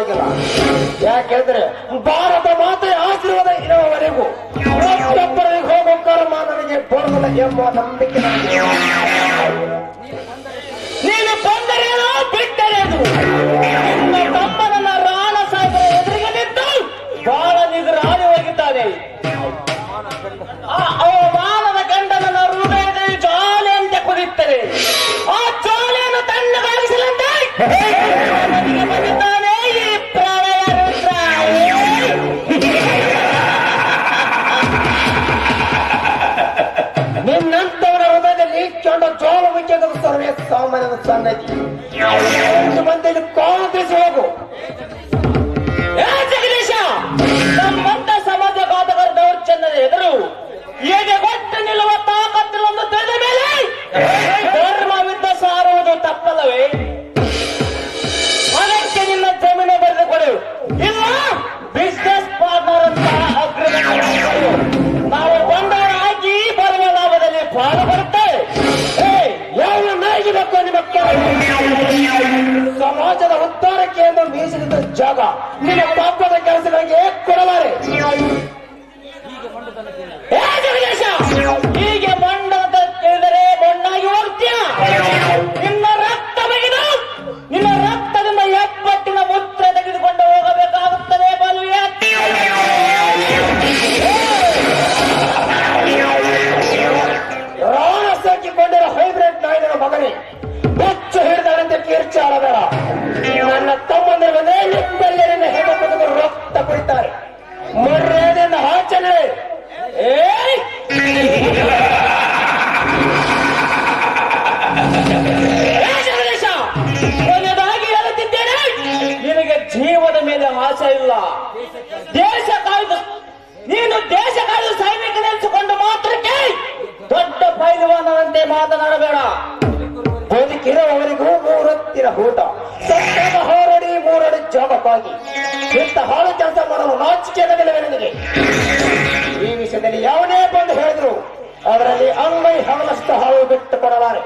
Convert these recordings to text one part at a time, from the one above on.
ಆಗಿಲ್ಲ. ಯಾಕೆಂದ್ರೆ ಭಾರತ ಮಾತೆಯ ಆಶೀರ್ವಾದ ಇರುವವರೆಗೂ ಮತ್ತೊಬ್ಬರಿಗೆ ಹೋಗೋ ಕರ್ಮ ನನಗೆ ಎಂಬ ನಂಬಿಕೆ ನೀನು ಬಂದರೇನು ಬಿಟ್ಟರೇನು The one that God ಇಂಥ ಹಾಳು ಕೆಲಸ ಮಾಡಲು ನಾಚಿಕೆ ಈ ವಿಷಯದಲ್ಲಿ ಯಾವನೇ ಬಂದು ಹೇಳಿದ್ರು ಅದರಲ್ಲಿ ಅಂಗೈ ಹಾಳಷ್ಟು ಹಾಳು ಬಿಟ್ಟು ಕೊಡಲಾರೆ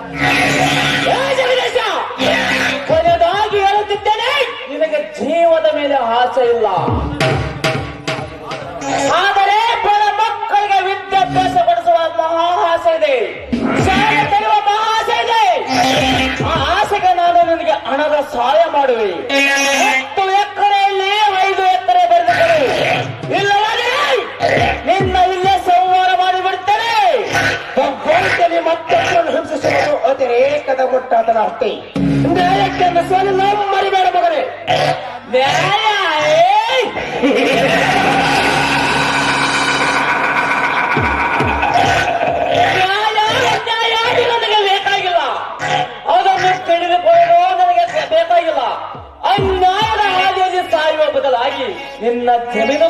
ನ್ಯಾಯಕ್ಕೆ ಮತ್ತೊಬ್ಬರನ್ನು ಹಿಂಸಿಸುವುದು ಅತಿರೇಕದ ಮುಟ್ಟಾಟದ ಹತ್ತಿ ನ್ಯಾಯಕ್ಕೆ ಅನ್ನಿಸುವುದು ನಾವು ಮರಿಬೇಡ ಮಗನೇ. ನ್ಯಾಯ ನನಗೆ ಬೇಕಾಗಿಲ್ಲ. ನನಗೆ ಬೇಕಾಗಿಲ್ಲ. ಅನ್ಯಾಯದ ಬದಲಾಗಿ ನಿನ್ನ ಜಮೀನು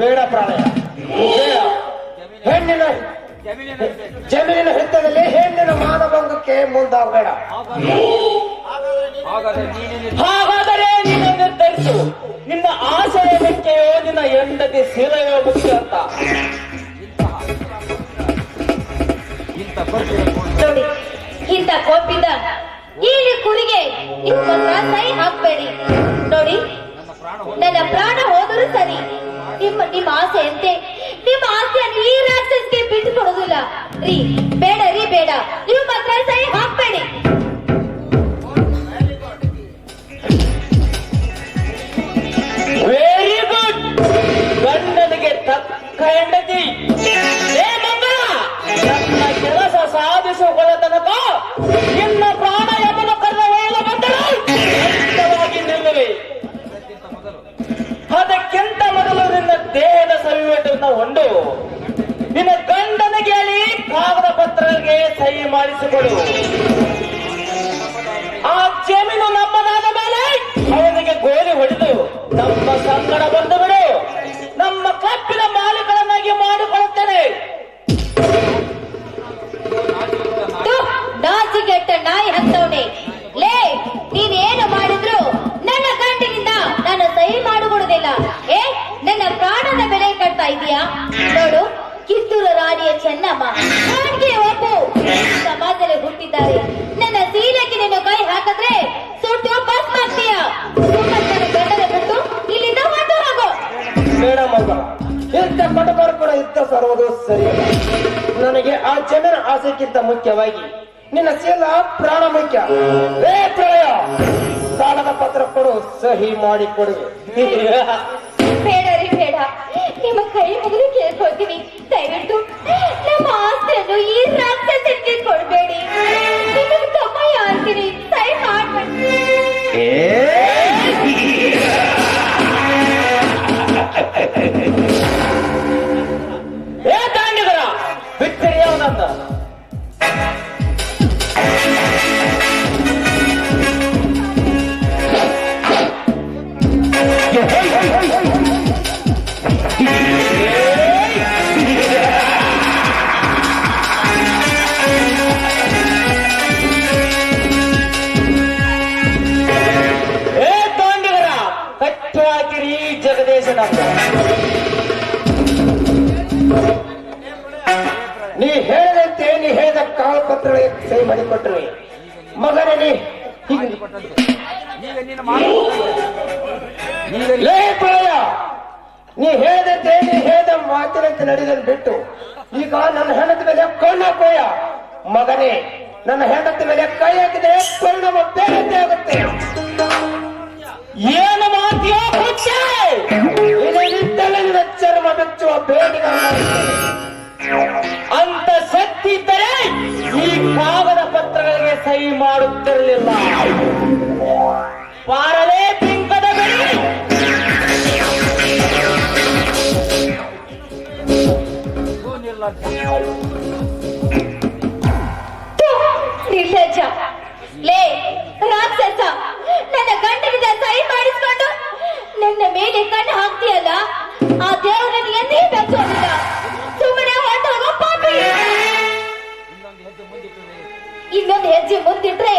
ಬೇಡ ಪ್ರಾಣಯ ಬೇಡ. ಹೆಣ್ಣಿನ ಜಮೀನಿನ ಹಿತ್ತದಲ್ಲಿ ಹೆಣ್ಣಿನ ಮಾನಭಂಗಕ್ಕೆ ಮುಂದಾಗಬೇಡ. ಹಾಗಾದರೆ ನೀನು ನಿರ್ಧರಿಸು. ನಿನ್ನ ಆಶಯ ಮುಖ್ಯವೋ ನಿನ್ನ ಹೆಂಡತಿ ಸೀಲೆಯೋ ಮುಖ್ಯ ಅಂತ. ನೋಡಿ ಇಂತ ಕೋಪಿದ ಈ ಕುರಿಗೆ ಇಪ್ಪತ್ತ ಸೈ ಹಾಕ್ಬೇಡಿ. ನೋಡಿ ನನ್ನ ಪ್ರಾಣ ಹೋದರೂ ಸರಿ. ನಿಮ್ಮ ನಿಮ್ಮ ಆಸೆಯಂತೆ ನಿಮ್ಮ ಆಸೆಯನ್ನು ಈ ರಾಕ್ಷಸ್ಗೆ ಬಿಟ್ಟು ಕೊಡೋದಿಲ್ಲ ರೀ, ಬೇಡ ರೀ, ಬೇಡ. ನೀವು ಮಾತ್ರ ಸೈ ಹಾಕ್ಬೇಡಿ. ವೆರಿ ನೋಡು ಕಿತ್ತೂರು ರಾಣಿಯ ಚೆನ್ನಮ್ಮ. ಒಪ್ಪು. ಸಮಾಜದಲ್ಲಿ ಹುಟ್ಟಿದ್ದಾರೆ. ನನ್ನ ಸೀರೆಗೆ ನಿನ್ನ ಕೈ ಹಾಕಿದ್ರೆ ಸುಟ್ಟು ಬಸ್ ಮಾಡ್ತೀಯ. ಬಿಟ್ಟು ಇಲ್ಲಿಂದ ಹೊರಟು ಹೋಗು ಬೇಡ ಮಂಗಳ ಇಂಥ ಕೂಡ ಇದ್ದ ಸರ್ವದು ಸರಿಯಲ್ಲ ನನಗೆ ಆ ಜನರ ಆಸೆಗಿಂತ ಮುಖ್ಯವಾಗಿ ನಿನ್ನ ಶೀಲ ಪ್ರಾಣ ಮುಖ್ಯ. ಏ ಪ್ರಳಯ ಸಾಲದ ಪತ್ರ ಕೊಡು ಸಹಿ ಮಾಡಿ ಕೊಡು. ಬೇಡ ರೀ ಬೇಡ. ನಿಮ್ಮ ಕೈ ಮುಗಿದು ಕೇಳ್ಕೊಳ್ತೀವಿ ದಯವಿಟ್ಟು ನಮ್ಮ ಆಸ್ತಿಯನ್ನು ಈ ರಾಕ್ಷಸಕ್ಕೆ ಕೊಡಬೇಡಿ. ನಿಮಗೆ ತಮ್ಮಯ್ಯ ಅಂತೀನಿ ಸೈ ಮಾಡ್ಬೇಡಿ. ಏ? ತಾಂಡಿಗರ ಬಿಟ್ಟರೆ ಅವನನ್ನ ಮಾಡಿ ಕೊಟ್ಟರೆ ಮಗನೇ ನೀ ಹೇಳಿದಂತೆ ನೀ ಹೇಳಿದ ಮಾತಿನಂತೆ ನಡೆದನ್ನು ಬಿಟ್ಟು. ಈಗ ನನ್ನ ಹೆಣದ ಮೇಲೆ ಕೊಣ್ಣ ಕೋಯ ಮಗನೇ ನನ್ನ ಹೆಂಡತಿ ಮೇಲೆ ಕೈ ಹಾಕಿದ್ರೆ ಪರಿಣಾಮ ಬೇರೆ ಆಗುತ್ತೆ. ಏನು ಮಾತಿಯೋ ಹುಚ್ಚೆ ಚರ್ಮ ಬೆಚ್ಚುವ ಬೇಡಿಗೆ ಅಂತ ಶಕ್ತಿ ಇದ್ದರೆ ಈ ಕಾಗದ ಪತ್ರಗಳಿಗೆ ಸಹಿ ಮಾಡುತ್ತಿರಲಿಲ್ಲ. ಪಾರಲೇ ಬಿಂಕದ ಬೆಳಿ ನಿರ್ಲಜ್ಜ ಲೇ, ರಾಕ್ಷಸ, ನನ್ನ ಗಂಡನಿಂದ ಸಹಿ ಮಾಡಿಸ್ಕೊಂಡು ನನ್ನ ಮೇಲೆ ಕಣ್ಣು ಹಾಕ್ತೀಯಲ್ಲ? ಆ ದೇವರನ್ನು ಎಂದೇ ಬೆಚ್ಚೋದಿಲ್ಲ ಇನ್ನೊಂದು ಹೆಜ್ಜೆ ಮುಂದಿಟ್ರೆ.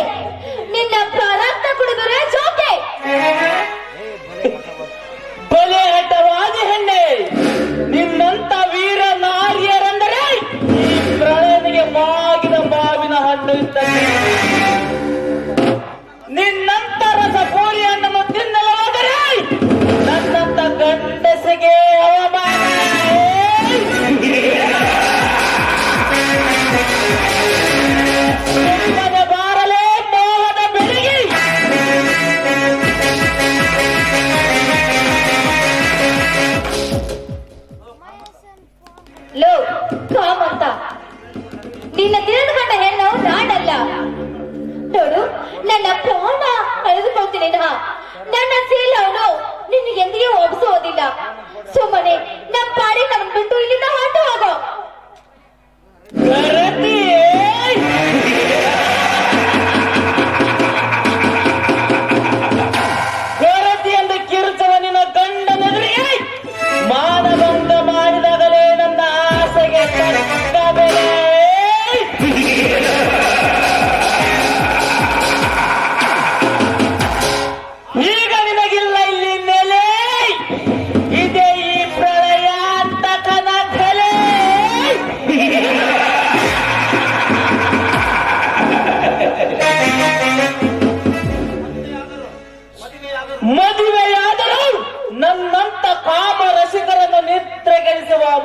ನನ್ನ ಶೀಲವನ್ನು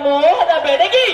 ಮೋಹದ ಬೆಡಗಿ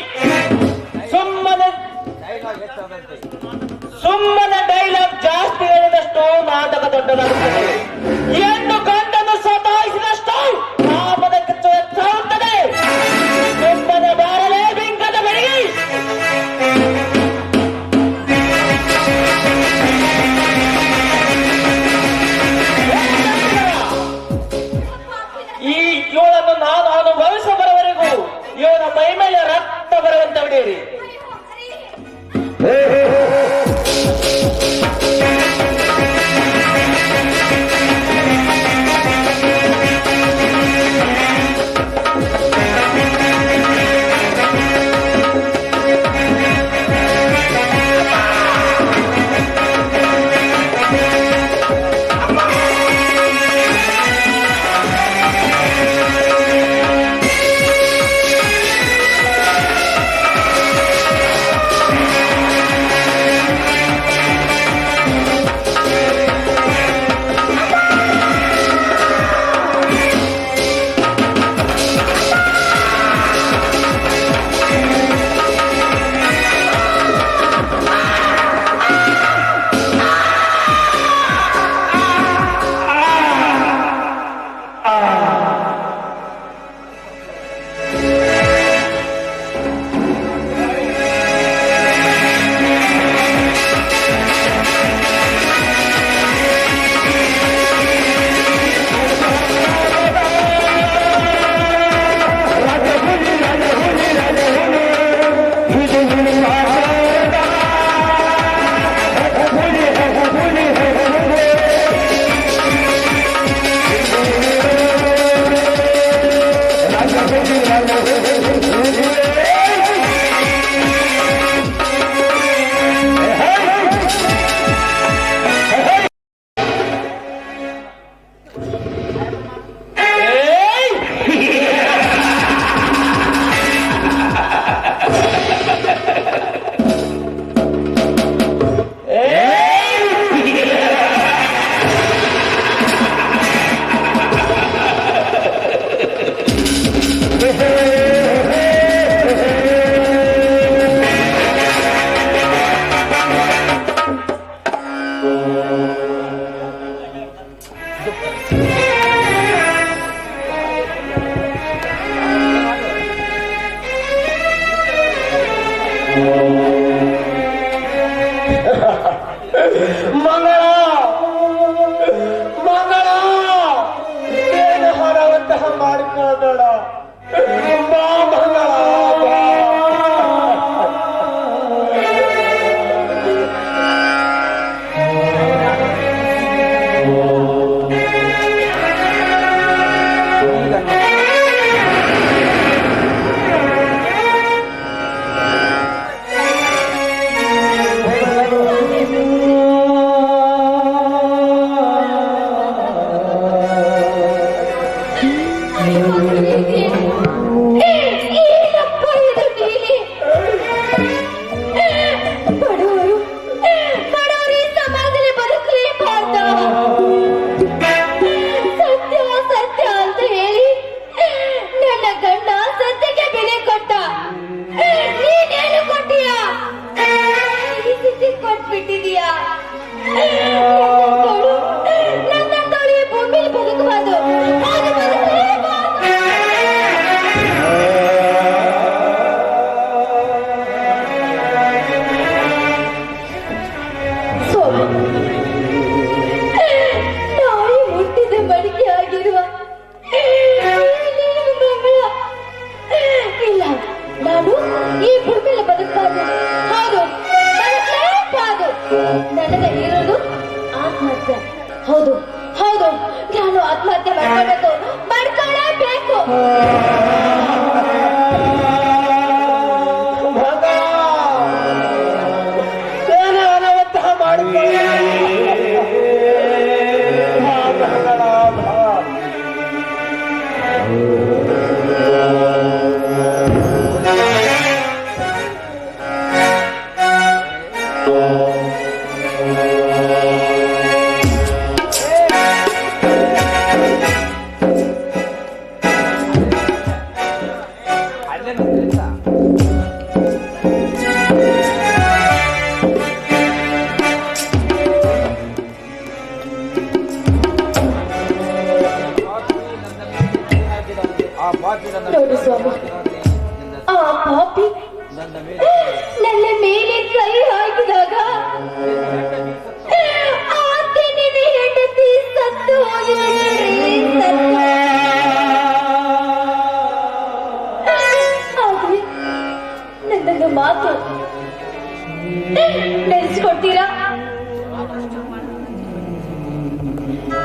ನೆನೆಸ್ಕೊಡ್ತೀರಾ?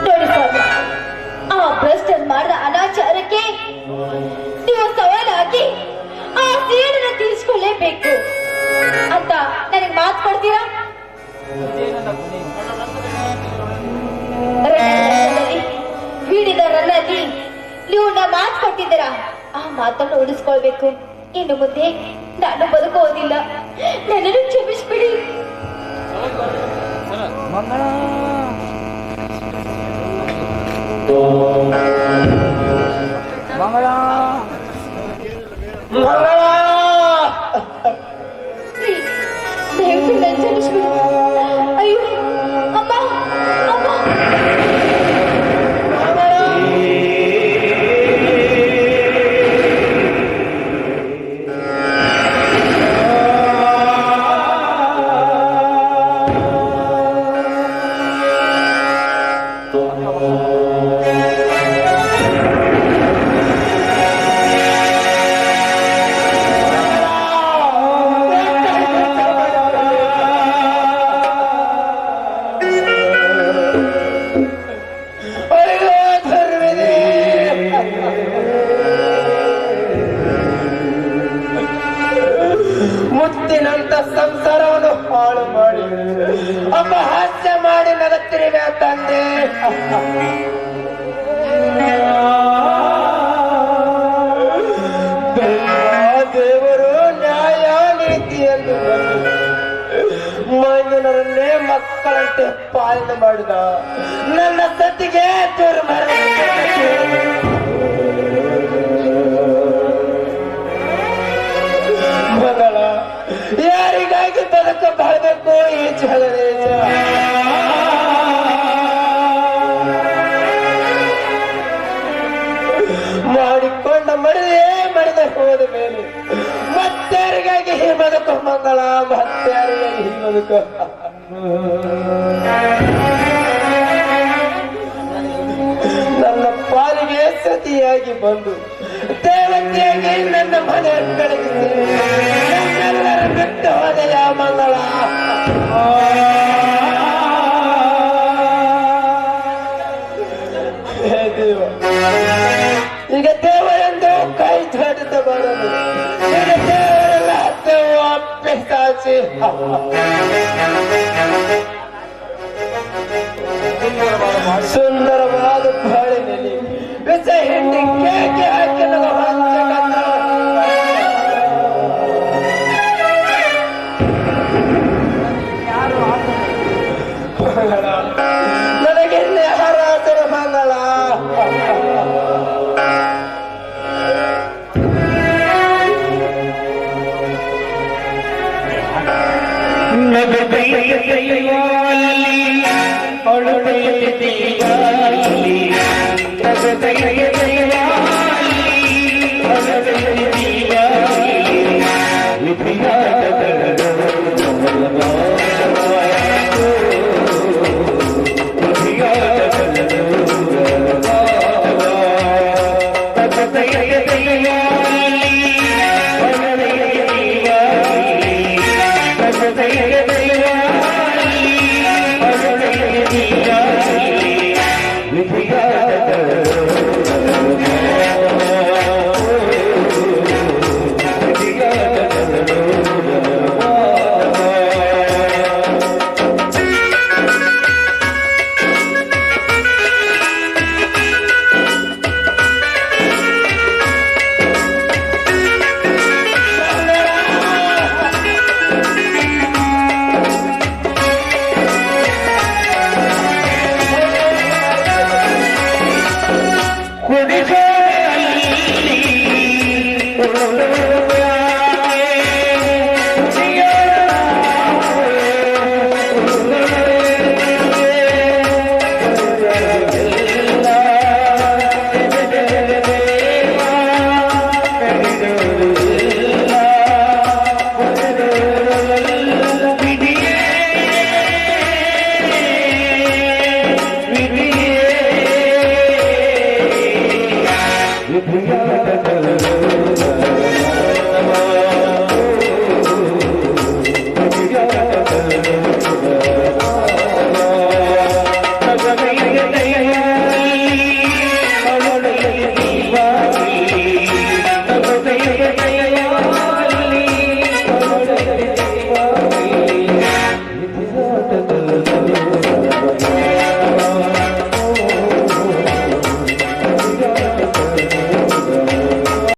ನೋಡಿ ಸರ್ ಆ ಭ್ರಷ್ಟನ್ ಮಾಡಿದ ಅನಾಚಾರಕ್ಕೆ ನೀವು ಸವಾಲಾಗಿ ಆ ಸೇಡನ್ನು ತೀರಿಸ್ಕೊಳ್ಳೇಬೇಕು ಅಂತ ನನಗೆ ಮಾತು ಕೊಡ್ತೀರಾ? ಬೀಡಿದ ರನ್ನಲ್ಲಿ ನೀವು ನಾ ಮಾತು ಕೊಟ್ಟಿದ್ದೀರಾ? ಆ ಮಾತನ್ನು ಉಳಿಸ್ಕೊಳ್ಬೇಕು. ಇನ್ನು ಮುಂದೆ ನಾನು ಬದುಕೋದಿಲ್ಲ. ನನ್ನನ್ನು 망가라. 망가라. 망가라. ಮುತ್ತಿನಂತ ಸಂಸಾರವನ್ನು ಹಾಳು ಮಾಡಿ. ಅಪಹಾಸ್ಯ ಮಾಡಿ ನಗತ್ತಿರಿವೆ ತಂದೆ. ದೇವರು ನ್ಯಾಯ ನೀತಿಯನ್ನು ಮೈದುನರನ್ನೇ ಮಕ್ಕಳಂತೆ ಪಾಲನೆ ಮಾಡಿದ. ನನ್ನ ಸತಿಗೆ ದುರ್ಮರಣ ಯಾರಿಗಾಗಿ ಬದುಕ ಬಾಳ್ಬೇಕು ಈ ಜಗದೇಶ ಮಾಡಿಕೊಂಡ ಮರದೇ ಮರದ ಹೋದ ಮೇಲೆ ಮತ್ತಾರಿಗಾಗಿ ಹೀ ಬದುಕು ಮಂಗಳ, ಮತ್ತಾರಿಗಾಗಿ ಹೀ ನನ್ನ ಪಾಲಿಗೆ ಸತಿಯಾಗಿ ಬಂದು ದೇವತೆಯಾಗಿ ನನ್ನ ಮನೆ ನನ್ನೆಲ್ಲರ ಬಿಟ್ಟು ಮಂಗಳ ಈಗ ದೇವರೆಂದು ಕೈ ಚಾಟಿತ ಬರೋದು. ಈಗ ದೇವರೆಲ್ಲ ದೇವ ಪಿಸಾಚಿ ಸುಂದರವಾದ ಬಾಳಿನಲ್ಲಿ ವಿಷ ಹಿಂಡಿ ಕೇಕೆ ಹಾಕಿ.